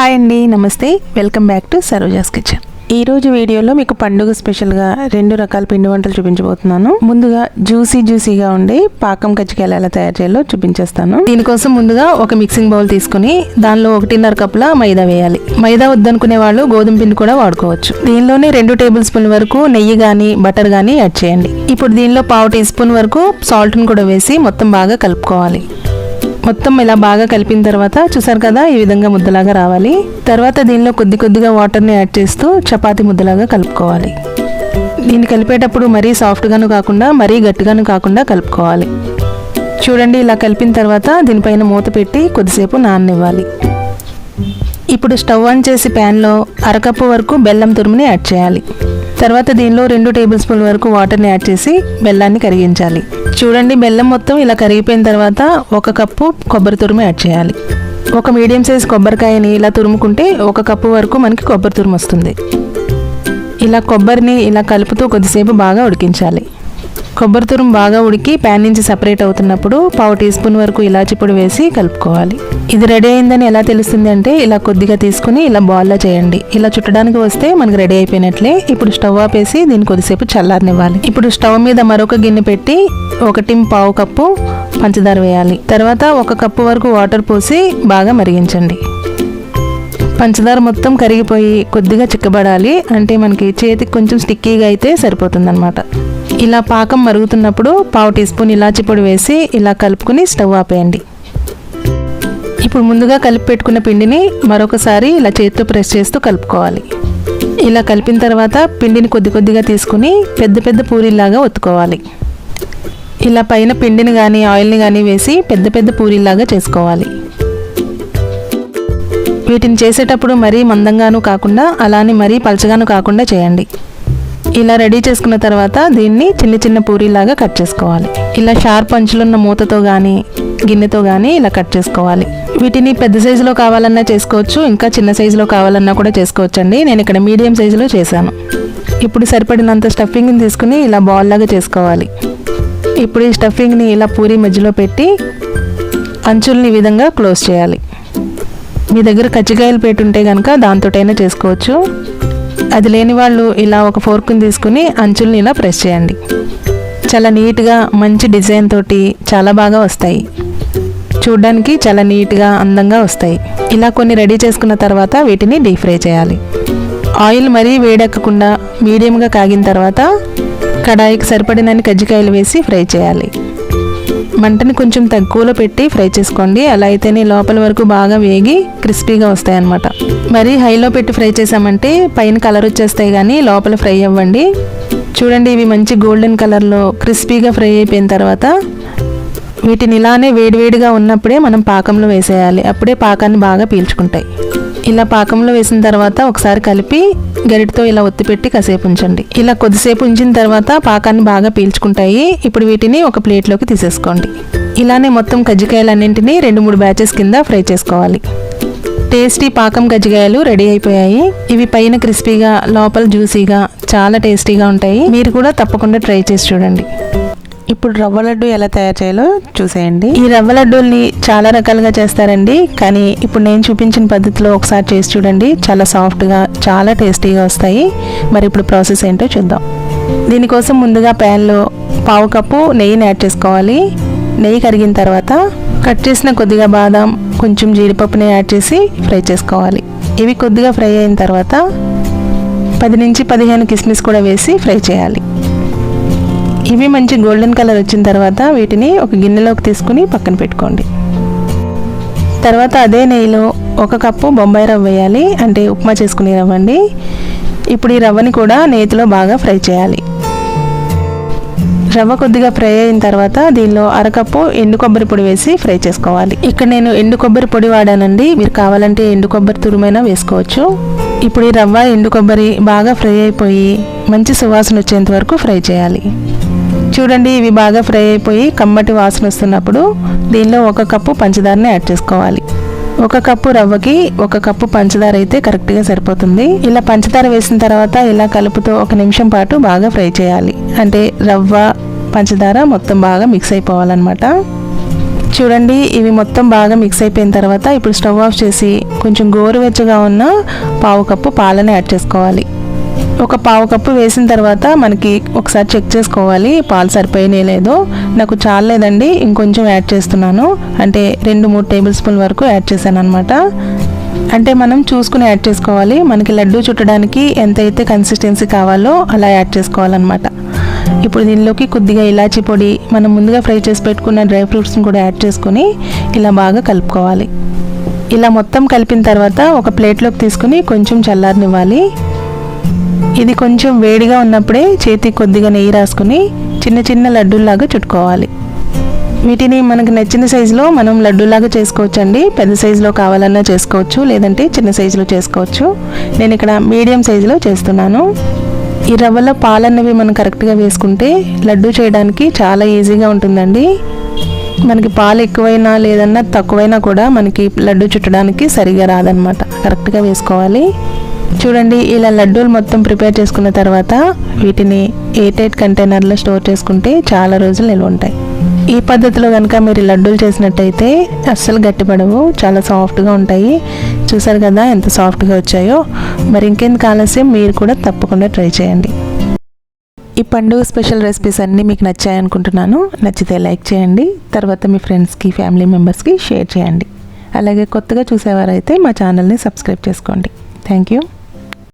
Hi అండి నమస్తే. Welcome back to Saroja's kitchen ఈ రోజు వీడియోలో మీకు పండుగ స్పెషల్గా రెండు రకాల పిండి వంటలు చూపించబోతున్నాను. ముందుగా జ్యూసీ జ్యూసీగా ఉండి పాకం కజ్జికాయలు ఎలా తయారు చేయాలో చూపించేస్తాను. దీనికోసం ముందుగా ఒక మిక్సింగ్ బౌల్ తీసుకుని దానిలో ఒకటిన్నర కప్పుల మైదా వేయాలి. మైదా వద్దనుకునే వాళ్ళు గోధుమ పిండి కూడా వాడుకోవచ్చు. దీనిలోనే రెండు టేబుల్ స్పూన్ వరకు నెయ్యి కానీ బటర్ కానీ యాడ్ చేయండి. ఇప్పుడు దీనిలో పావు టీ స్పూన్ వరకు సాల్ట్ను కూడా వేసి మొత్తం బాగా కలుపుకోవాలి. మొత్తం ఇలా బాగా కలిపిన తర్వాత చూసారు కదా ఈ విధంగా ముద్దలాగా రావాలి. తర్వాత దీనిలో కొద్ది కొద్దిగా వాటర్ని యాడ్ చేస్తూ చపాతీ ముద్దలాగా కలుపుకోవాలి. దీన్ని కలిపేటప్పుడు మరీ సాఫ్ట్గాను కాకుండా మరీ గట్టిగాను కాకుండా కలుపుకోవాలి. చూడండి ఇలా కలిపిన తర్వాత దీనిపైన మూత పెట్టి కొద్దిసేపు నాననివ్వాలి. ఇప్పుడు స్టవ్ ఆన్ చేసి ప్యాన్లో అరకప్పు వరకు బెల్లం తురుముని యాడ్ చేయాలి. తర్వాత దీనిలో రెండు టేబుల్ స్పూన్ వరకు వాటర్ని యాడ్ చేసి బెల్లాన్ని కరిగించాలి. చూడండి బెల్లం మొత్తం ఇలా కరిగిపోయిన తర్వాత ఒక కప్పు కొబ్బరి తురుము యాడ్ చేయాలి. ఒక మీడియం సైజ్ కొబ్బరికాయని ఇలా తురుముకుంటే ఒక కప్పు వరకు మనకి కొబ్బరి తురుము వస్తుంది. ఇలా కొబ్బరిని ఇలా కలుపుతూ కొద్దిసేపు బాగా ఉడికించాలి. కొబ్బరి తురుము బాగా ఉడికి ప్యాన్ నుంచి సపరేట్ అవుతున్నప్పుడు పావు టీ స్పూన్ వరకు ఇలాచి పొడి వేసి కలుపుకోవాలి. ఇది రెడీ అయిందని ఎలా తెలుస్తుంది అంటే ఇలా కొద్దిగా తీసుకుని ఇలా బాల్లో చేయండి. ఇలా చుట్టడానికి వస్తే మనకి రెడీ అయిపోయినట్లే. ఇప్పుడు స్టవ్ ఆపేసి దీన్ని కొద్దిసేపు చల్లారనివ్వాలి. ఇప్పుడు స్టవ్ మీద మరొక గిన్నె పెట్టి ఒకటి పావు కప్పు పంచదార వేయాలి. తర్వాత ఒక కప్పు వరకు వాటర్ పోసి బాగా మరిగించండి. పంచదార మొత్తం కరిగిపోయి కొద్దిగా చిక్కబడాలి. అంటే మనకి చేతికి కొంచెం స్టిక్కీగా అయితే సరిపోతుందన్నమాట. ఇలా పాకం మరుగుతున్నప్పుడు పావు టీ స్పూన్ ఇలాచి పొడి వేసి ఇలా కలుపుకుని స్టవ్ ఆపేయండి. ఇప్పుడు ముందుగా కలిపి పెట్టుకున్న పిండిని మరొకసారి ఇలా చేతితో ప్రెస్ చేస్తూ కలుపుకోవాలి. ఇలా కలిపిన తర్వాత పిండిని కొద్ది కొద్దిగా తీసుకుని పెద్ద పెద్ద పూరీలాగా ఒత్తుకోవాలి. ఇలా పైన పిండిని కానీ ఆయిల్ని కానీ వేసి పెద్ద పెద్ద పూరీలాగా చేసుకోవాలి. వీటిని చేసేటప్పుడు మరీ మందంగాను కాకుండా అలానే మరీ పలచగాను కాకుండా చేయండి. ఇలా రెడీ చేసుకున్న తర్వాత దీన్ని చిన్న చిన్న పూరీలాగా కట్ చేసుకోవాలి. ఇలా షార్ప్ అంచులున్న మూతతో కానీ గిన్నెతో కానీ ఇలా కట్ చేసుకోవాలి. వీటిని పెద్ద సైజులో కావాలన్నా చేసుకోవచ్చు ఇంకా చిన్న సైజులో కావాలన్నా కూడా చేసుకోవచ్చండి. నేను ఇక్కడ మీడియం సైజులో చేశాను. ఇప్పుడు సరిపడినంత స్టఫింగ్ని తీసుకుని ఇలా బాల్ లాగా చేసుకోవాలి. ఇప్పుడు ఈ స్టఫింగ్ని ఇలా పూరి మధ్యలో పెట్టి అంచుల్ని ఈ విధంగా క్లోజ్ చేయాలి. మీ దగ్గర కజ్జికాయలు పెట్టుంటే కనుక దాంతోటైనా చేసుకోవచ్చు. అది లేని వాళ్ళు ఇలా ఒక ఫోర్క్ని తీసుకుని అంచుల్ని ఇలా ప్రెస్ చేయండి. చాలా నీట్గా మంచి డిజైన్ తోటి చాలా బాగా వస్తాయి. చూడ్డానికి చాలా నీట్గా అందంగా వస్తాయి. ఇలా కొన్ని రెడీ చేసుకున్న తర్వాత వీటిని డీప్ ఫ్రై చేయాలి. ఆయిల్ మరీ వేడెక్కకుండా మీడియంగా కాగిన తర్వాత కడాయికి సరిపడినన్ని కజ్జికాయలు వేసి ఫ్రై చేయాలి. మంటని కొంచెం తక్కువలో పెట్టి ఫ్రై చేసుకోండి. అలా అయితేనే లోపల వరకు బాగా వేగి క్రిస్పీగా వస్తాయన్నమాట. అన్నమాట మరీ హైలో పెట్టి ఫ్రై చేసామంటే పైన కలర్ వచ్చేస్తాయి కానీ లోపల ఫ్రై అవ్వండి. చూడండి ఇవి మంచి గోల్డెన్ కలర్లో క్రిస్పీగా ఫ్రై అయిపోయిన తర్వాత వీటిని ఇలానే వేడివేడిగా ఉన్నప్పుడే మనం పాకంలో వేసేయాలి. అప్పుడే పాకాన్ని బాగా పీల్చుకుంటాయి. ఇలా పాకంలో వేసిన తర్వాత ఒకసారి కలిపి గరిటితో ఇలా ఒత్తిపెట్టి కాసేపు ఉంచండి. ఇలా కొద్దిసేపు ఉంచిన తర్వాత పాకాన్ని బాగా పీల్చుకుంటాయి. ఇప్పుడు వీటిని ఒక ప్లేట్లోకి తీసేసుకోండి. ఇలానే మొత్తం కజ్జికాయలన్నింటినీ రెండు మూడు బ్యాచెస్ కింద ఫ్రై చేసుకోవాలి. టేస్టీ పాకం కజ్జికాయలు రెడీ అయిపోయాయి. ఇవి పైన క్రిస్పీగా లోపల జ్యూసీగా చాలా టేస్టీగా ఉంటాయి. మీరు కూడా తప్పకుండా ట్రై చేసి చూడండి. ఇప్పుడు రవ్వ లడ్డు ఎలా తయారు చేయాలో చూసేయండి. ఈ రవ్వ లడ్డూల్ని చాలా రకాలుగా చేస్తారండి. కానీ ఇప్పుడు నేను చూపించిన పద్ధతిలో ఒకసారి చేసి చూడండి. చాలా సాఫ్ట్గా చాలా టేస్టీగా వస్తాయి. మరి ఇప్పుడు ప్రాసెస్ ఏంటో చూద్దాం. దీనికోసం ముందుగా ప్యాన్లో పావు కప్పు నెయ్యిని యాడ్ చేసుకోవాలి. నెయ్యి కరిగిన తర్వాత కట్ చేసిన కొద్దిగా బాదం కొంచెం జీడిపప్పుని యాడ్ చేసి ఫ్రై చేసుకోవాలి. ఇవి కొద్దిగా ఫ్రై అయిన తర్వాత పది నుంచి పదిహేను కిస్మిస్ కూడా వేసి ఫ్రై చేయాలి. ఇవి మంచి గోల్డెన్ కలర్ వచ్చిన తర్వాత వీటిని ఒక గిన్నెలోకి తీసుకుని పక్కన పెట్టుకోండి. తర్వాత అదే నెయ్యిలో ఒక కప్పు బొంబాయి రవ్వ వేయాలి. అంటే ఉప్మా చేసుకునే రవ్వ అండి ఇప్పుడు ఈ రవ్వని కూడా నేతిలో బాగా ఫ్రై చేయాలి. రవ్వ కొద్దిగా ఫ్రై అయిన తర్వాత దీనిలో అరకప్పు ఎండు కొబ్బరి పొడి వేసి ఫ్రై చేసుకోవాలి. ఇక్కడ నేను ఎండు కొబ్బరి పొడి వాడానండి. మీరు కావాలంటే ఎండు కొబ్బరి తురుమైనా వేసుకోవచ్చు. ఇప్పుడు ఈ రవ్వ ఎండు కొబ్బరి బాగా ఫ్రై అయిపోయి మంచి సువాసన వచ్చేంత వరకు ఫ్రై చేయాలి. చూడండి ఇవి బాగా ఫ్రై అయిపోయి కమ్మటి వాసన వస్తున్నప్పుడు దీనిలో ఒక కప్పు పంచదారని యాడ్ చేసుకోవాలి. ఒక కప్పు రవ్వకి ఒక కప్పు పంచదార అయితే కరెక్ట్గా సరిపోతుంది. ఇలా పంచదార వేసిన తర్వాత ఇలా కలుపుతో ఒక నిమిషం పాటు బాగా ఫ్రై చేయాలి. అంటే రవ్వ పంచదార మొత్తం బాగా మిక్స్ అయిపోవాలన్నమాట. చూడండి ఇవి మొత్తం బాగా మిక్స్ అయిపోయిన తర్వాత ఇప్పుడు స్టవ్ ఆఫ్ చేసి కొంచెం గోరువెచ్చగా ఉన్న పావు కప్పు పాలని యాడ్ చేసుకోవాలి. ఒక పావు కప్పు వేసిన తర్వాత మనకి ఒకసారి చెక్ చేసుకోవాలి. పాలు సరిపోయినాయి లేదో. నాకు చాలేదండి ఇంకొంచెం యాడ్ చేస్తున్నాను. అంటే రెండు మూడు టేబుల్ స్పూన్ వరకు యాడ్ చేశాను అనమాట అంటే మనం చూసుకుని యాడ్ చేసుకోవాలి. మనకి లడ్డు చుట్టడానికి ఎంతైతే కన్సిస్టెన్సీ కావాలో అలా యాడ్ చేసుకోవాలన్నమాట. ఇప్పుడు దీనిలోకి కొద్దిగా ఇలాచీ పొడి మనం ముందుగా ఫ్రై చేసి పెట్టుకున్న డ్రై ఫ్రూట్స్ని కూడా యాడ్ చేసుకొని ఇలా బాగా కలుపుకోవాలి. ఇలా మొత్తం కలిపిన తర్వాత ఒక ప్లేట్లోకి తీసుకుని కొంచెం చల్లారనివ్వాలి. ఇది కొంచెం వేడిగా ఉన్నప్పుడే చేతికి కొద్దిగా నెయ్యి రాసుకుని చిన్న చిన్న లడ్డూల్లాగా చుట్టుకోవాలి. వీటిని మనకు నచ్చిన సైజులో మనం లడ్డూలాగా చేసుకోవచ్చండి. పెద్ద సైజులో కావాలన్నా చేసుకోవచ్చు లేదంటే చిన్న సైజులో చేసుకోవచ్చు. నేను ఇక్కడ మీడియం సైజులో చేస్తున్నాను. ఈ రవ్వలో పాలన్నవి మనం కరెక్ట్గా వేసుకుంటే లడ్డు చేయడానికి చాలా ఈజీగా ఉంటుందండి. మనకి పాలు ఎక్కువైనా లేదన్నా తక్కువైనా కూడా మనకి లడ్డు చుట్టడానికి సరిగా రాదనమాట కరెక్ట్గా వేసుకోవాలి. చూడండి ఇలా లడ్డూలు మొత్తం ప్రిపేర్ చేసుకున్న తర్వాత వీటిని ఎయిట్ కంటైనర్లో స్టోర్ చేసుకుంటే చాలా రోజులు నిల్వ ఉంటాయి. ఈ పద్ధతిలో కనుక మీరు లడ్డూలు చేసినట్టయితే అస్సలు గట్టిపడవు చాలా సాఫ్ట్గా ఉంటాయి. చూసారు కదా ఎంత సాఫ్ట్గా వచ్చాయో. మరి ఇంకెందుకు ఆలస్యం? మీరు కూడా తప్పకుండా ట్రై చేయండి. ఈ పండుగ స్పెషల్ రెసిపీస్ అన్నీ మీకు నచ్చాయి అనుకుంటున్నాను నచ్చితే లైక్ చేయండి. తర్వాత మీ ఫ్రెండ్స్కి ఫ్యామిలీ మెంబర్స్కి షేర్ చేయండి. అలాగే కొత్తగా చూసేవారైతే మా ఛానల్ని సబ్స్క్రైబ్ చేసుకోండి. Thank you.